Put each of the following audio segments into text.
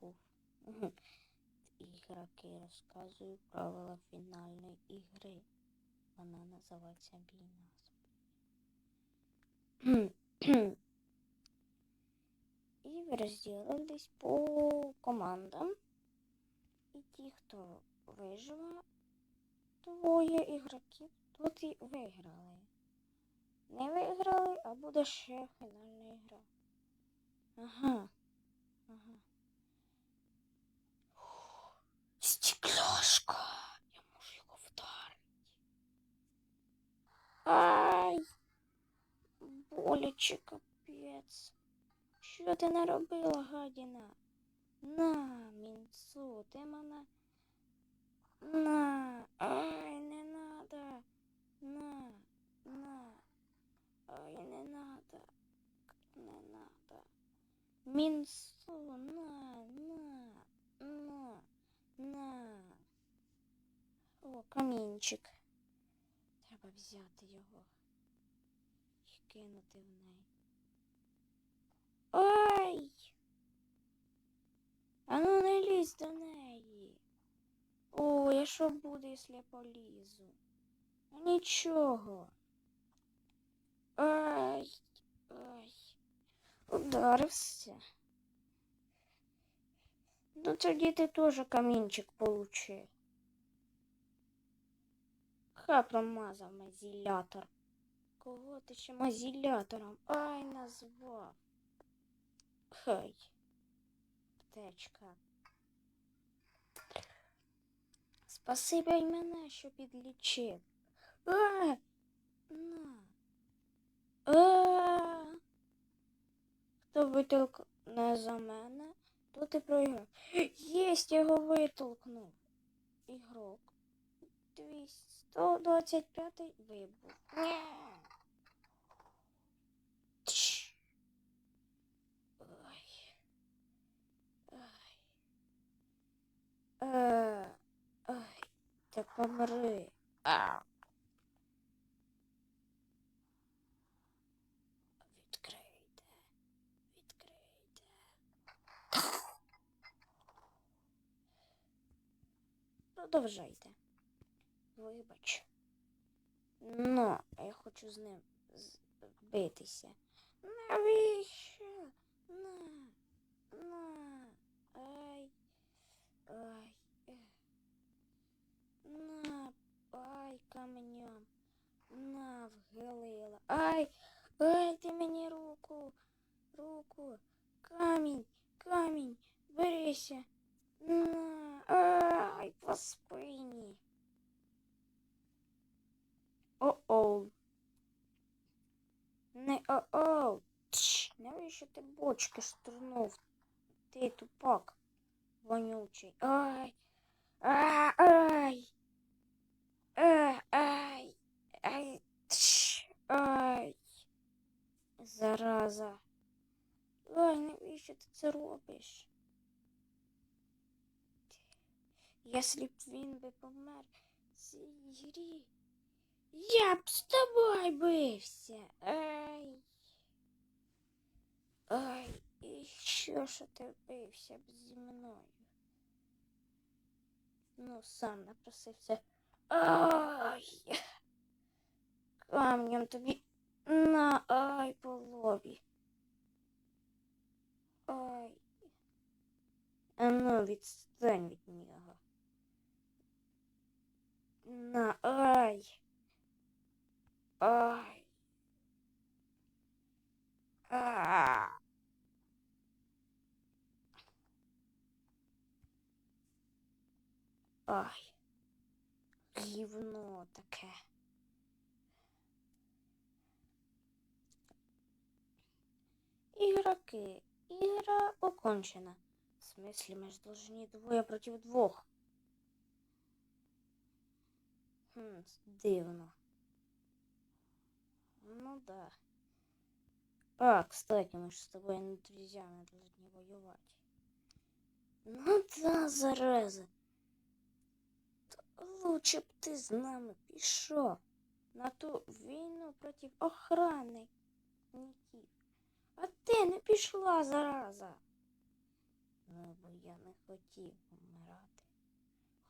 забув. Ігроки розказую правила фінальної ігри. Вона називається Бій нас. І розділились по командам. І ті, хто виживе, двоє ігроків, тут і виграли. Не виграли, а буде ще фінальна ігра. Ага. Ага. Ай! Боляче капець. Що ти наробила, гадіна? На, мінцу, ти мене. На. Ай, не надо. На, на. Ай, не надо. Не надо. Мінцу, на, на, на, на. О, камінчик. Кинути в неї. Ай! А ну не лізь до неї. О, я що буду, якщо я полізу? Нічого. Ай, ай. Ударився. Ну тоді ти теж камінчик получи. Ха промазав мазілятор. Кого ти ще мазілятором? Ай, назвав. Хай. Птечка. Спасибо й мене, що підлічив. А! На. А! Хто витолкне за мене, то ти проіграв. Єсть, його витолкнув. Ігрок. 125 вибух. Ні. Тш. Ой. Ой. Е, Ой. Та помри. А. Відкрийте. Відкрийте. Продовжайте. Вибач. Ну, я хочу з ним битися. Навіщо? На, на, навіщо ти бочки штурнув? Ти тупак вонючий. Ай. А, ай. А, ай. Ай. Тш, ай. Зараза. Ай, навіщо ти це робиш? Якщо б він би помер в цій грі, я б з тобою бився. Ай. Ай, Що ж ти зі мною? Ну, сам напросився. Ай. Камнем тобі на ай по лобі. Ай. А ну, відстань від нього. На ай. Ай. Ай. Гівно таке. Игроки. Игра окончена. В смысле, мы же должны двое против двух. Хм, дивно. Ну да. А, кстати, мы же с тобой друзьями должны воевать. Ну да, зараза. Лучше б ти з нами пішов на ту війну проти охрани. А ти не пішла, зараза. бо я не хотів помирати.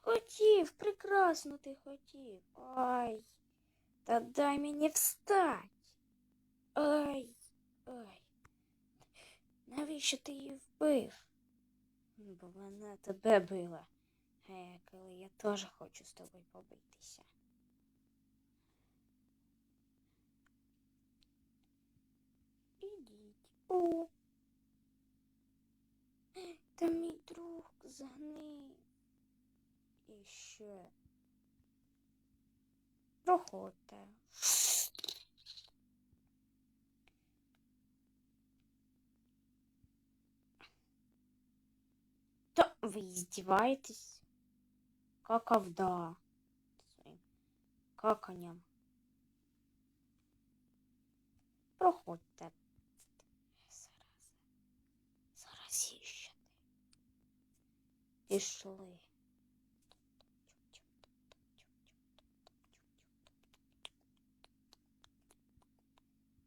Хотів, прекрасно ти хотів. Ай. Та дай мені встать. Ай. Ай. Навіщо ти її вбив? Бо вона тебе била. Коли я теж хочу з тобою побитися. Ідіть. О. Та мій друг згнив. І ще. Проходьте. Та ви издеваетесь? Каковда. Своїм каканням. Проходьте. Зараз. Зараз іще. Пішли.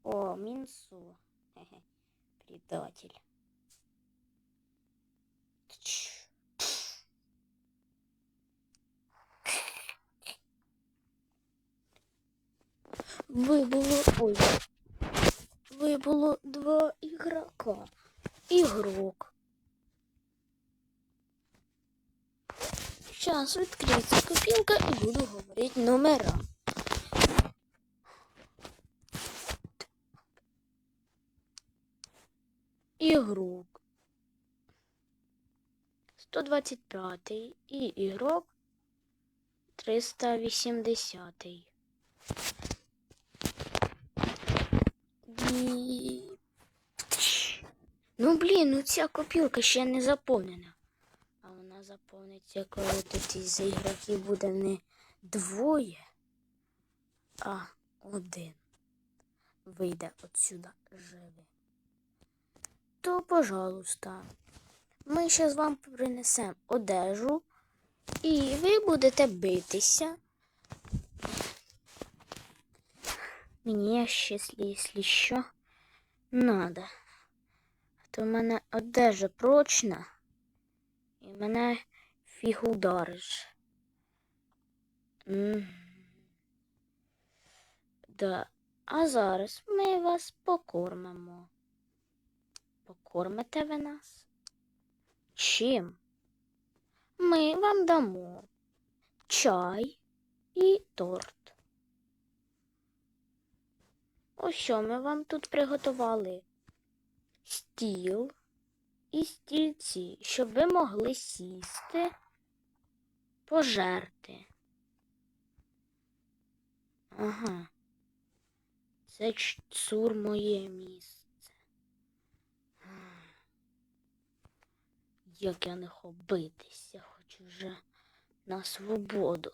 О, Минсу. Хе-хе. Предатель. Вибуло. Ой. Вибуло два ігрока. Ігрок. Сейчас відкриється копілка і буду говорити номера. Ігрок. 125 і ігрок 380. Ну блін, ну ця копілка ще не заповнена. А вона заповниться, коли тут із ігроків буде не двоє, а один. Вийде отсюда живий. То, пожалуйста, ми ще з вам принесемо одежу, і ви будете битися. Мені ще, якщо що, надо. А то в мене одежа прочна, і мене фіг удариш. М. Да. А зараз ми вас покормимо. Покормите ви нас? Чим? Ми вам дамо чай і торт. Ось що ми вам тут приготували стіл і стільці, щоб ви могли сісти, пожерти. Ага. Це цур моє місце. Як я не хобитись, я хочу вже на свободу.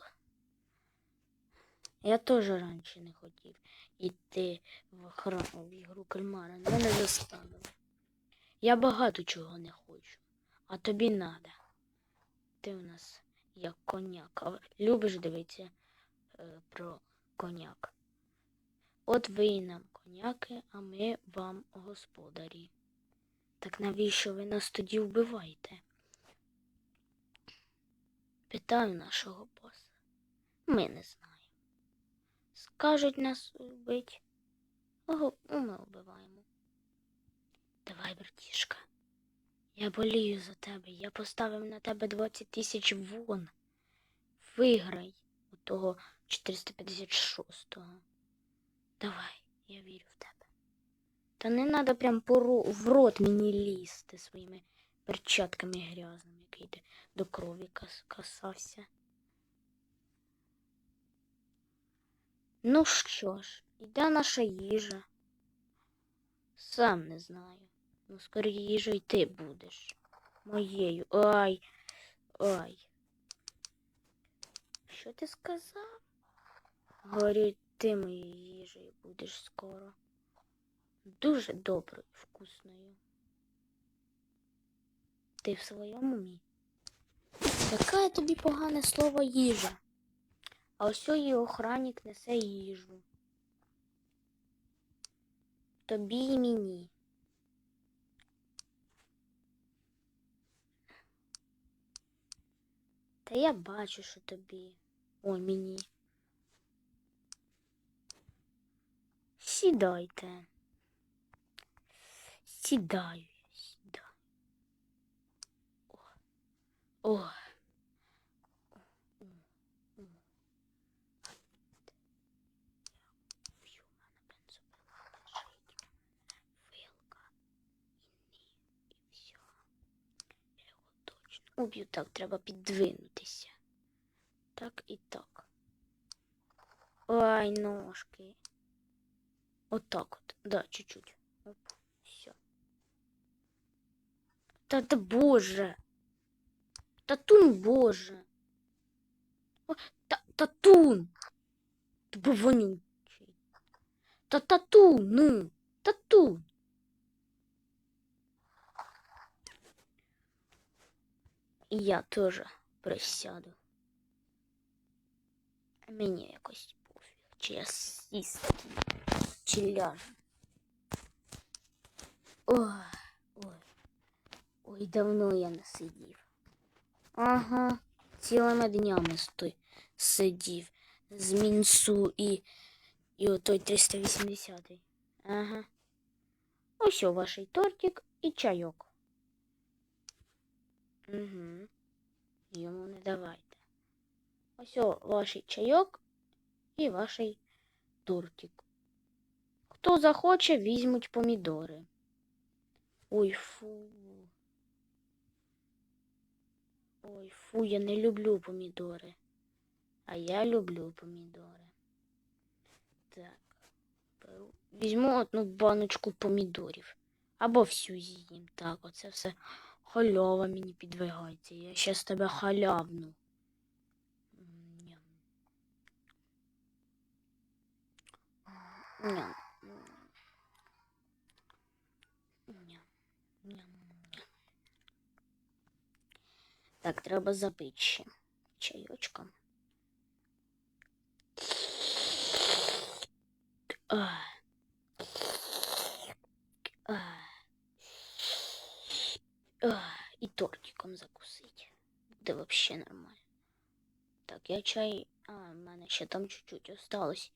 Я теж раніше не хотів йти в, храм, в ігру кальмара, але не заставили. Я багато чого не хочу, а тобі надо. Ти в нас як коняк. А любиш дивитися е, про коняк. От ви і нам коняки, а ми вам господарі. Так навіщо ви нас тоді вбиваєте? Питаю нашого боса. Ми не знаємо. Скажуть нас вбить. Ого, ми вбиваємо. Давай, братішка. Я болію за тебе. Я поставив на тебе 20 тисяч вон. Виграй у того 456-го. Давай, я вірю в тебе. Та не треба прям по ро- в рот мені лізти своїми перчатками грязними, який ти до крові кас- касався. Ну що ж, іде наша їжа. Сам не знаю. Ну, скоро їжею ти будеш. Моєю. Ай. Ай. Що ти сказав? Говорю, ти моєю їжею будеш скоро. Дуже доброю, вкусною. Ти в своєму умі? Яке тобі погане слово їжа? А ось її охранник несе їжу. Тобі і мені. Та я бачу, що тобі. Ой, мені. Сідайте. Сідаю. Уб'ю. Так, треба піддвинутися. Так і так. Ай, ножки. Отак от. Да, чуть-чуть. Оп, все. Та та боже. Татун боже. О, та, татун. Тобі вонючий. Та татун, ну. Татун. І я теж присяду. А Мені якось пофіг, чи я сісти, чи ляжу. Ой, ой. Ой, давно я не сидів. Ага, цілими днями стой, сидів. З мінсу і, і отой 380. Ага. Ось о ваш тортик і чайок. Угу. Йому не давайте. Ось о ваш чайок і ваш тортик. Хто захоче, візьмуть помідори. Ой, фу. Ой, фу, я не люблю помідори. А я люблю помідори. Так. Візьму одну баночку помідорів. Або всю з'їм. Так, оце все халява мені підвигається. Я з тебе халявну. Ням. Ням. Ням. Ням. Так, треба запити ще чайочком. Ах. Ах. І тортиком закусить. Буде вообще нормально. Так, я чай. А, в мене ще там чуть-чуть осталось.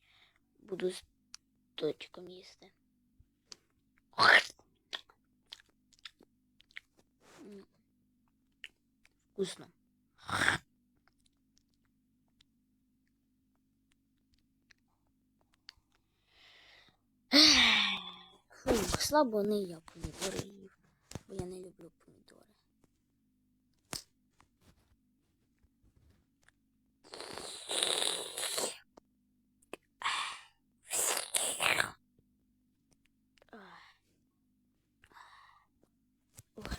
Буду з тортиком їсти. Вкусно. Фу, слабо не я помідори їв, бо я не люблю помідори. Ой.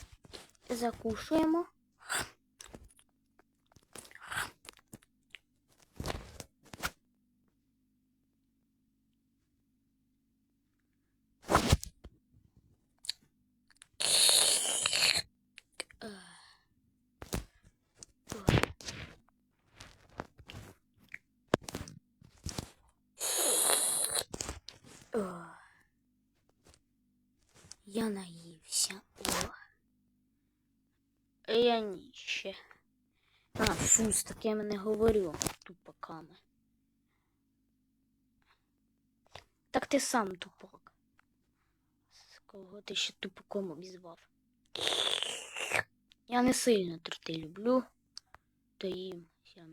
Закушуємо. О. Я наївся. О. Я. А, фу, з такими не говорю тупаками. Так ти сам тупак. З кого ти ще тупаком обізвав? Я не сильно торти люблю, то їм все.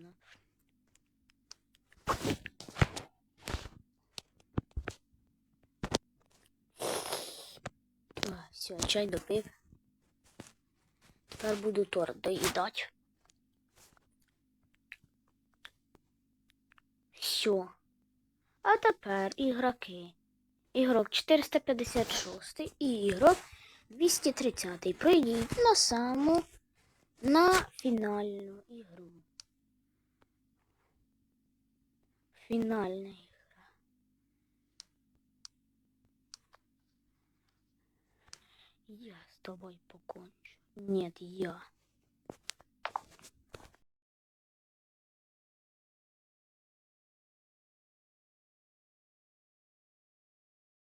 Все, чай допив. Тепер буду торт доїдати. Все. А тепер ігроки. Ігрок 456 і ігрок 230. Прийдіть на саму на фінальну ігру. Фінальна ігра. Я з тобою покончу. Нет, я.